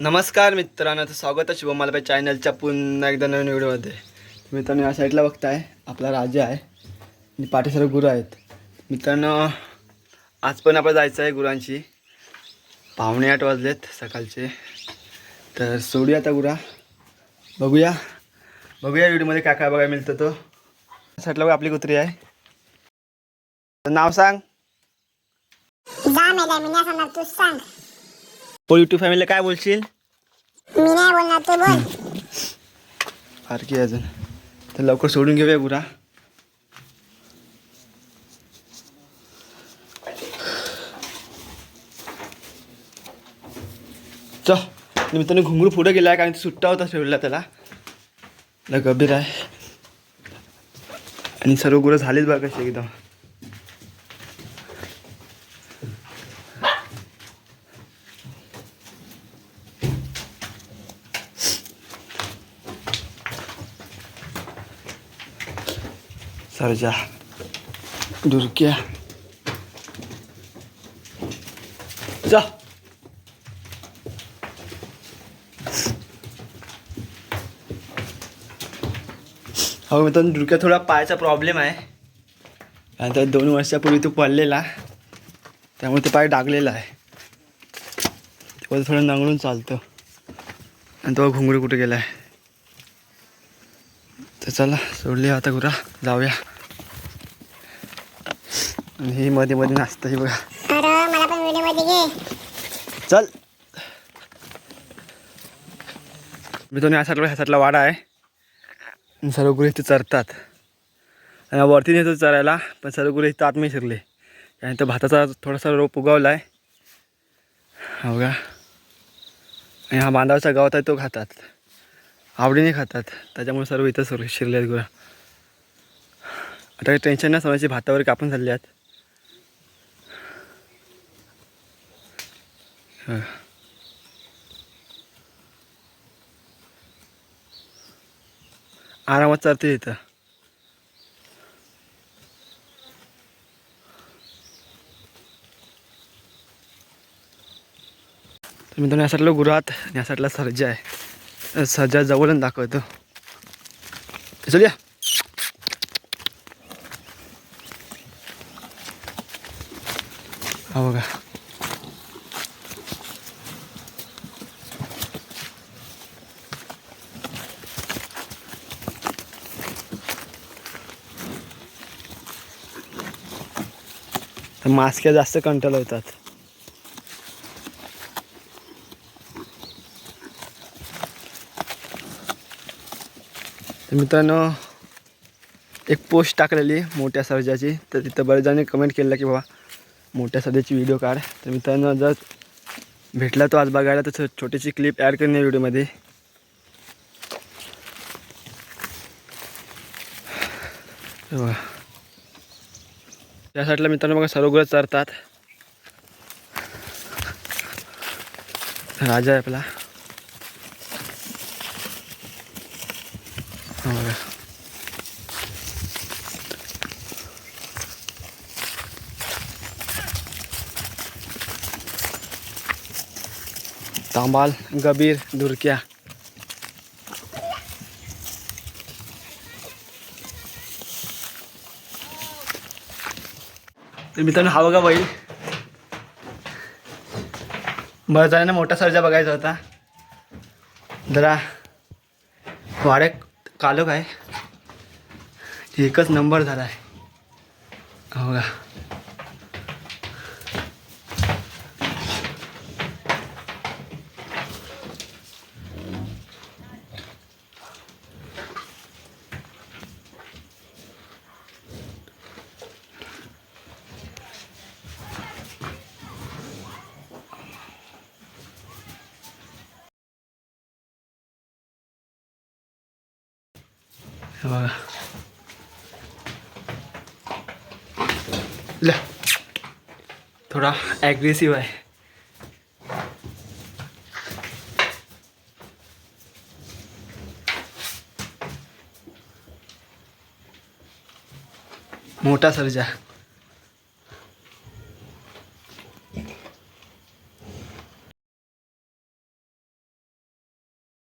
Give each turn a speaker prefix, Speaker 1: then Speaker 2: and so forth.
Speaker 1: नमस्कार मित्रांनो तर स्वागत आहे शुभम चॅनलच्या पुन्हा एकदा नवीन व्हिडिओमध्ये. मित्रांनो या साईडला बघताय आपला राजा आहे आणि पाठी गुरु आहेत. मित्रांनो आज पण आपण जायचं आहे गुरांची पाहुणे आठ वाजलेत सकाळचे. तर सोडूया आता गुरा. बघूया. बघूया व्हिडिओमध्ये काय काय बघायला मिळतं तो. साईडला बघ आपली कुत्री आहे. नाव सांग.
Speaker 2: जा सांग.
Speaker 1: युट्यूब फॅमिलीला काय बोलशील?
Speaker 2: मी नाही बोलणार तू बोल.
Speaker 1: फारकी अजून. तर लवकर सोडून घेऊया गुरा. च मित्रांनो घुंगरू पुढे गेला आहे कारण ते सुट्टा होता शेवटला त्याला. लय गंभीर आहे आणि सर्व गुरं झालीच बघा कशी एकदम. सरजा डुरक्या जा हो मित्रांनो डुरक्या थोडा पायाचा प्रॉब्लेम आहे. आणि तर दोन वर्षापूर्वी तो पडलेला. त्यामुळे तो पाय डागलेला आहे. तो थोडं नंगळून चालतो. आणि तो घुंगरू कुठे गेला आहे तर चला सोडली आता गुरा जाऊया. आणि ही मध्ये मध्ये नाचतं ही बघा चल. मी तो ह्या ह्या साईडला वाडा आहे. सर्व गुरु इथे चरतात. आणि वरती नेतो चरायला पण सर्व गुरु इथं आतमध्ये शिरले. आणि तो भाताचा थोडासा रोप उगवला आहे हा बघा. आणि हा बांधावरचा गावात आहे तो खातात आवडीने खातात. त्याच्यामुळे सर्व इथं सर्व शिरले आहेत गुरा. आता काही टेन्शन नाही सोन्याची भातावर कापून झाले आहेत हां. आरामात चालते इथं. तर मित्रांनो या साईडला गुरात या साईडला सर्जा आहे. सध्या जवळून दाखवतो. चल या हा बघा. तर मास्क्या जास्त कंट्रोल होतात. तर मित्रांनो एक पोस्ट टाकलेली मोठ्या सर्जाची. तर तिथं बरेच जणांनी कमेंट केलं की बाबा मोठ्या सर्जाची व्हिडिओ काढ. तर मित्रांनो जर भेटला तो आज बघायला तर छोटीशी क्लिप ॲड करणे व्हिडिओमध्ये त्या साईडला मित्रांनो बघा सरोगर चरतात. राजा आहे आपला. बघा तांबाल गबीर दुरक्या तर मित्रांनो हा बघा बैल. बरं जणांना मोठा सर्जा बघायचा होता. जरा वाड्या कालो काय? एकच नंबर झाला आहे हो का? हे बघा ला थोडा ॲग्रेसिव्ह आहे मोठा सर्जा